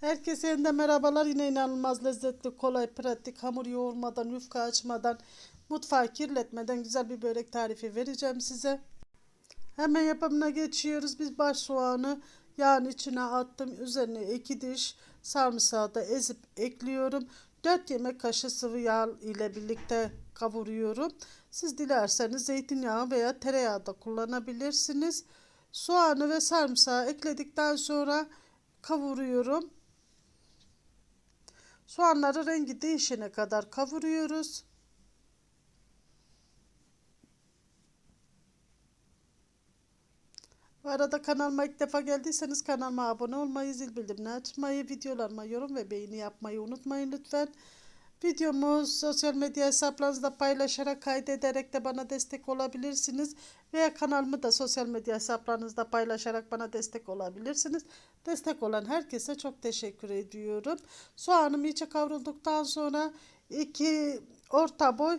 Herkese yeniden merhabalar. Yine inanılmaz lezzetli, kolay, pratik, hamur yoğurmadan, yufka açmadan, mutfağı kirletmeden güzel bir börek tarifi vereceğim size. Hemen yapımına geçiyoruz. Biz baş soğanı yağın içine attım. Üzerine iki diş sarımsağı da ezip ekliyorum. 4 yemek kaşığı sıvı yağ ile birlikte kavuruyorum. Siz dilerseniz zeytinyağı veya tereyağı da kullanabilirsiniz. Soğanı ve sarımsağı ekledikten sonra kavuruyorum. Soğanları rengi değişene kadar kavuruyoruz. Bu arada kanalıma ilk defa geldiyseniz kanalıma abone olmayı, zil bildirimini açmayı, videolarıma yorum ve beğeni yapmayı unutmayın lütfen. Videomu sosyal medya hesaplarınızda paylaşarak kaydederek de bana destek olabilirsiniz. Veya kanalımı da sosyal medya hesaplarınızda paylaşarak bana destek olabilirsiniz. Destek olan herkese çok teşekkür ediyorum. Soğanım iyice kavrulduktan sonra iki orta boy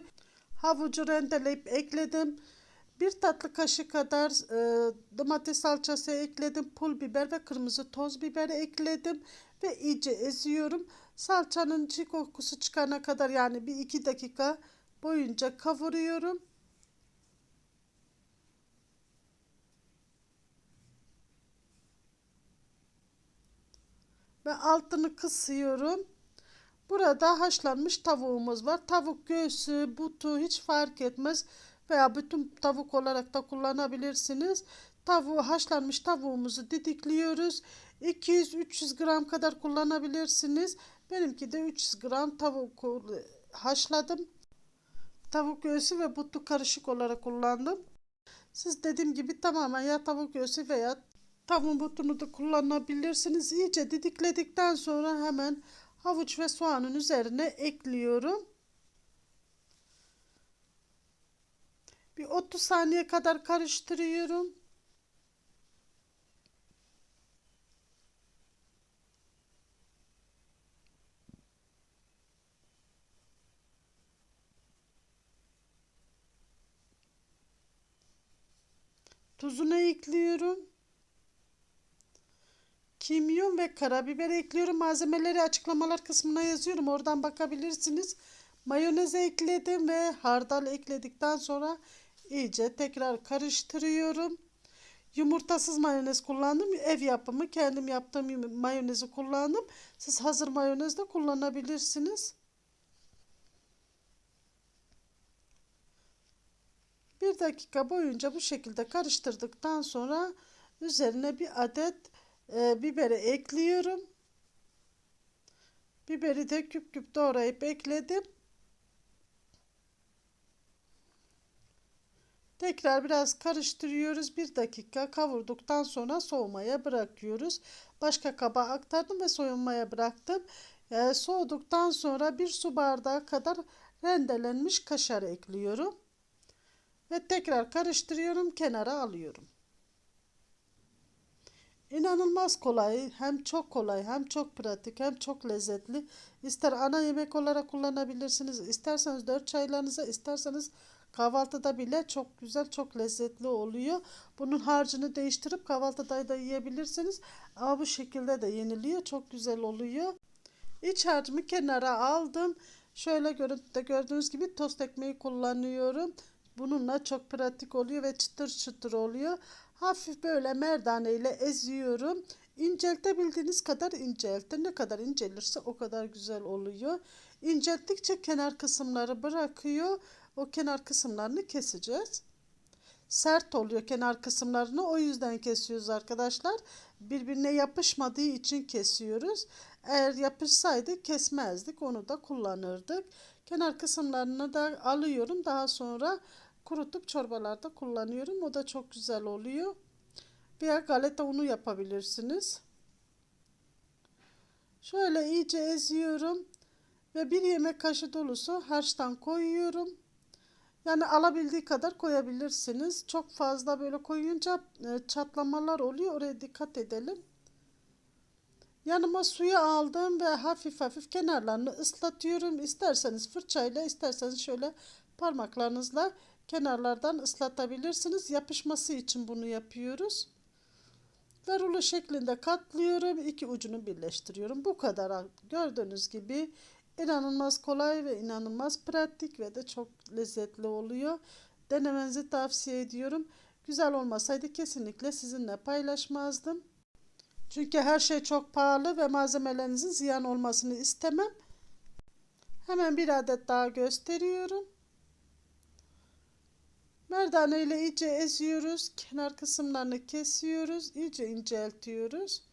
havucu rendeleyip ekledim. Bir tatlı kaşığı kadar e, domates salçası ekledim. Pul biber ve kırmızı toz biber ekledim. Ve iyice eziyorum. Salçanın çiğ kokusu çıkana kadar yani bir iki dakika boyunca kavuruyorum. Ve altını kısıyorum. Burada haşlanmış tavuğumuz var. Tavuk göğsü, butu hiç fark etmez. Veya bütün tavuk olarak da kullanabilirsiniz. Tavuğu haşlanmış tavuğumuzu didikliyoruz. 200-300 gram kadar kullanabilirsiniz. Benimki de 300 gram tavuk haşladım. Tavuk göğsü ve butu karışık olarak kullandım. Siz dediğim gibi tamamen ya tavuk göğsü veya tavuğun butunu da kullanabilirsiniz. İyice didikledikten sonra hemen havuç ve soğanın üzerine ekliyorum. Bir 30 saniye kadar karıştırıyorum. Tuzunu ekliyorum. Kimyon ve karabiber ekliyorum. Malzemeleri açıklamalar kısmına yazıyorum. Oradan bakabilirsiniz. Mayonez ekledim ve hardal ekledikten sonra iyice tekrar karıştırıyorum. Yumurtasız mayonez kullandım. Ev yapımı kendim yaptığım mayonezi kullandım. Siz hazır mayonez de kullanabilirsiniz. Bir dakika boyunca bu şekilde karıştırdıktan sonra üzerine bir adet e, biberi ekliyorum. Biberi de küp küp doğrayıp ekledim. Tekrar biraz karıştırıyoruz. Bir dakika kavurduktan sonra soğumaya bırakıyoruz. Başka kaba aktardım ve soyulmaya bıraktım. E, soğuduktan sonra bir su bardağı kadar rendelenmiş kaşar ekliyorum. Ve tekrar karıştırıyorum, kenara alıyorum. İnanılmaz kolay, hem çok kolay, hem çok pratik, hem çok lezzetli. İster ana yemek olarak kullanabilirsiniz, isterseniz dört çaylarınıza, isterseniz kahvaltıda bile çok güzel, çok lezzetli oluyor. Bunun harcını değiştirip kahvaltıda da yiyebilirsiniz. Ama bu şekilde de yeniliyor, çok güzel oluyor. İç harcımı kenara aldım. Şöyle görüntüde gördüğünüz gibi tost ekmeği kullanıyorum. Bununla çok pratik oluyor ve çıtır çıtır oluyor. Hafif böyle merdane ile eziyorum. İnceltebildiğiniz kadar inceltin. Ne kadar incelirse o kadar güzel oluyor. İncelttikçe kenar kısımları bırakıyor. O kenar kısımlarını keseceğiz. Sert oluyor kenar kısımlarını o yüzden kesiyoruz arkadaşlar. Birbirine yapışmadığı için kesiyoruz. Eğer yapışsaydı kesmezdik onu da kullanırdık. Kenar kısımlarını da alıyorum. Daha sonra kurutup çorbalarda kullanıyorum. O da çok güzel oluyor. Veya galeta unu yapabilirsiniz. Şöyle iyice eziyorum. Ve bir yemek kaşığı dolusu harçtan koyuyorum. Yani alabildiği kadar koyabilirsiniz. Çok fazla böyle koyunca e, çatlamalar oluyor. Oraya dikkat edelim. Yanıma suyu aldım ve hafif hafif kenarlarını ıslatıyorum. İsterseniz fırçayla isterseniz şöyle parmaklarınızla kenarlardan ıslatabilirsiniz. Yapışması için bunu yapıyoruz. Ve rulo şeklinde katlıyorum. iki ucunu birleştiriyorum. Bu kadar. Gördüğünüz gibi inanılmaz kolay ve inanılmaz pratik ve de çok lezzetli oluyor. Denemenizi tavsiye ediyorum. Güzel olmasaydı kesinlikle sizinle paylaşmazdım. Çünkü her şey çok pahalı ve malzemelerinizin ziyan olmasını istemem. Hemen bir adet daha gösteriyorum. Merdane ile iyice eziyoruz. Kenar kısımlarını kesiyoruz. iyice inceltiyoruz.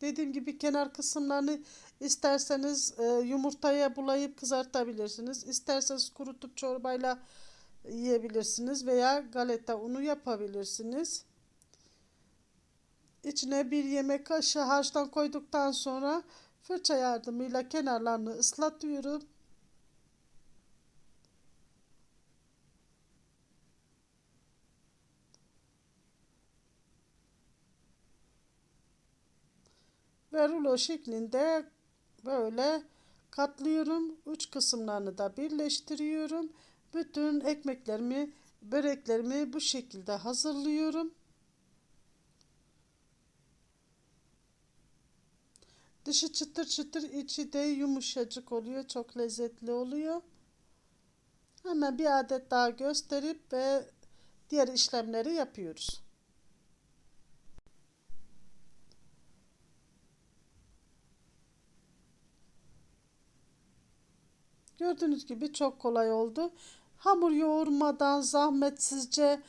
Dediğim gibi kenar kısımlarını isterseniz e, yumurtaya bulayıp kızartabilirsiniz. İsterseniz kurutup çorbayla yiyebilirsiniz veya galeta unu yapabilirsiniz. İçine bir yemek kaşığı harçtan koyduktan sonra fırça yardımıyla kenarlarını ıslatıyorum. Ve rulo şeklinde böyle katlıyorum. Uç kısımlarını da birleştiriyorum. Bütün ekmeklerimi, böreklerimi bu şekilde hazırlıyorum. Dışı çıtır çıtır, içi de yumuşacık oluyor. Çok lezzetli oluyor. Hemen bir adet daha gösterip ve diğer işlemleri yapıyoruz. Gördüğünüz gibi çok kolay oldu. Hamur yoğurmadan, zahmetsizce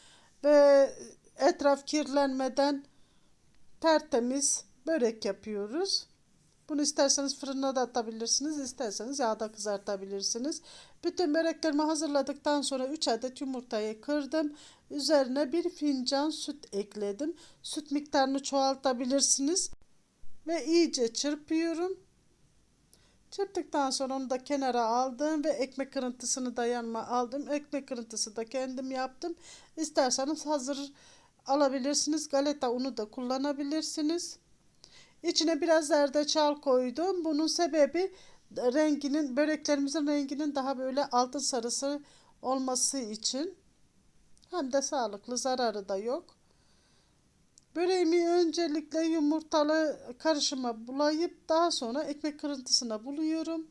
ve etraf kirlenmeden tertemiz börek yapıyoruz. Bunu isterseniz fırına da atabilirsiniz, isterseniz yağda kızartabilirsiniz. Bütün böreklerimi hazırladıktan sonra 3 adet yumurtayı kırdım. Üzerine bir fincan süt ekledim. Süt miktarını çoğaltabilirsiniz. Ve iyice çırpıyorum. Çırptıktan sonra onu da kenara aldım ve ekmek kırıntısını da yanıma aldım. Ekmek kırıntısı da kendim yaptım. İsterseniz hazır alabilirsiniz. Galeta unu da kullanabilirsiniz. İçine biraz zerdeçal koydum. Bunun sebebi renginin böreklerimizin renginin daha böyle altın sarısı olması için. Hem de sağlıklı zararı da yok. Böreğimi öncelikle yumurtalı karışıma bulayıp daha sonra ekmek kırıntısına buluyorum.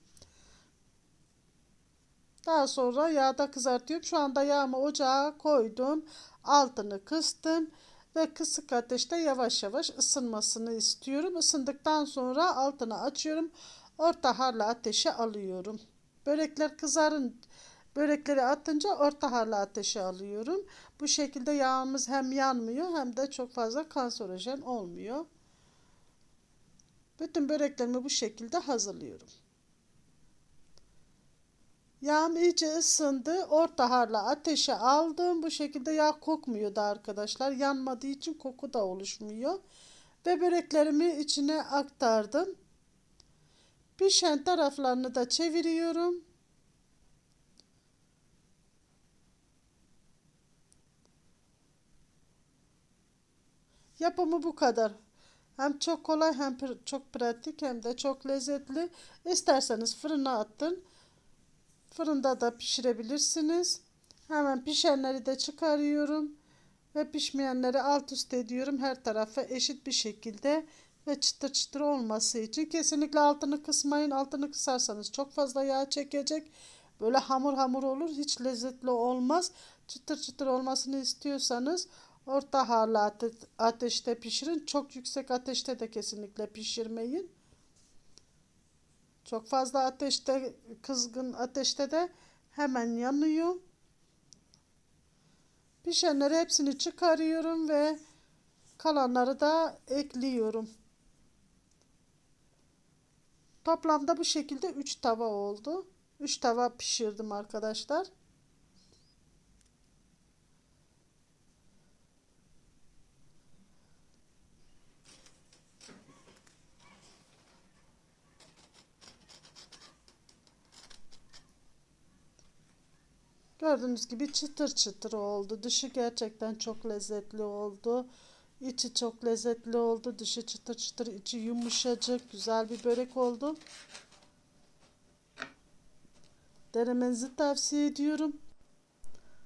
Daha sonra yağda kızartıyorum. Şu anda yağımı ocağa koydum. Altını kıstım ve kısık ateşte yavaş yavaş ısınmasını istiyorum. Isındıktan sonra altını açıyorum. Orta harlı ateşe alıyorum. Börekler kızarın börekleri atınca orta harlı ateşe alıyorum. Bu şekilde yağımız hem yanmıyor hem de çok fazla kanserojen olmuyor. Bütün böreklerimi bu şekilde hazırlıyorum. Yağım iyice ısındı. Orta harla ateşe aldım. Bu şekilde yağ kokmuyordu arkadaşlar. Yanmadığı için koku da oluşmuyor. Ve böreklerimi içine aktardım. Pişen taraflarını da çeviriyorum. Yapımı bu kadar. Hem çok kolay hem çok pratik hem de çok lezzetli. İsterseniz fırına attın. Fırında da pişirebilirsiniz. Hemen pişenleri de çıkarıyorum. Ve pişmeyenleri alt üst ediyorum. Her tarafa eşit bir şekilde ve çıtır çıtır olması için. Kesinlikle altını kısmayın. Altını kısarsanız çok fazla yağ çekecek. Böyle hamur hamur olur. Hiç lezzetli olmaz. Çıtır çıtır olmasını istiyorsanız orta harlı ateşte pişirin. Çok yüksek ateşte de kesinlikle pişirmeyin. Çok fazla ateşte, kızgın ateşte de hemen yanıyor. Pişenleri hepsini çıkarıyorum ve kalanları da ekliyorum. Toplamda bu şekilde 3 tava oldu. 3 tava pişirdim arkadaşlar. Gördüğünüz gibi çıtır çıtır oldu. Dışı gerçekten çok lezzetli oldu. İçi çok lezzetli oldu. Dışı çıtır çıtır, içi yumuşacık, güzel bir börek oldu. Denemenizi tavsiye ediyorum.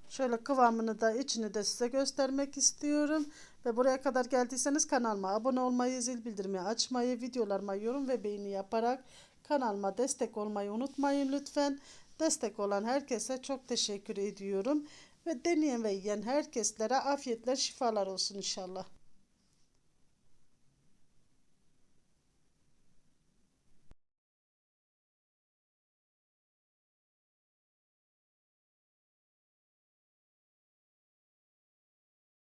Şöyle kıvamını da içini de size göstermek istiyorum. Ve buraya kadar geldiyseniz kanalıma abone olmayı, zil bildirimi açmayı, videolarıma yorum ve beğeni yaparak kanalıma destek olmayı unutmayın lütfen. Destek olan herkese çok teşekkür ediyorum. Ve deneyen ve yiyen herkeslere afiyetler, şifalar olsun inşallah.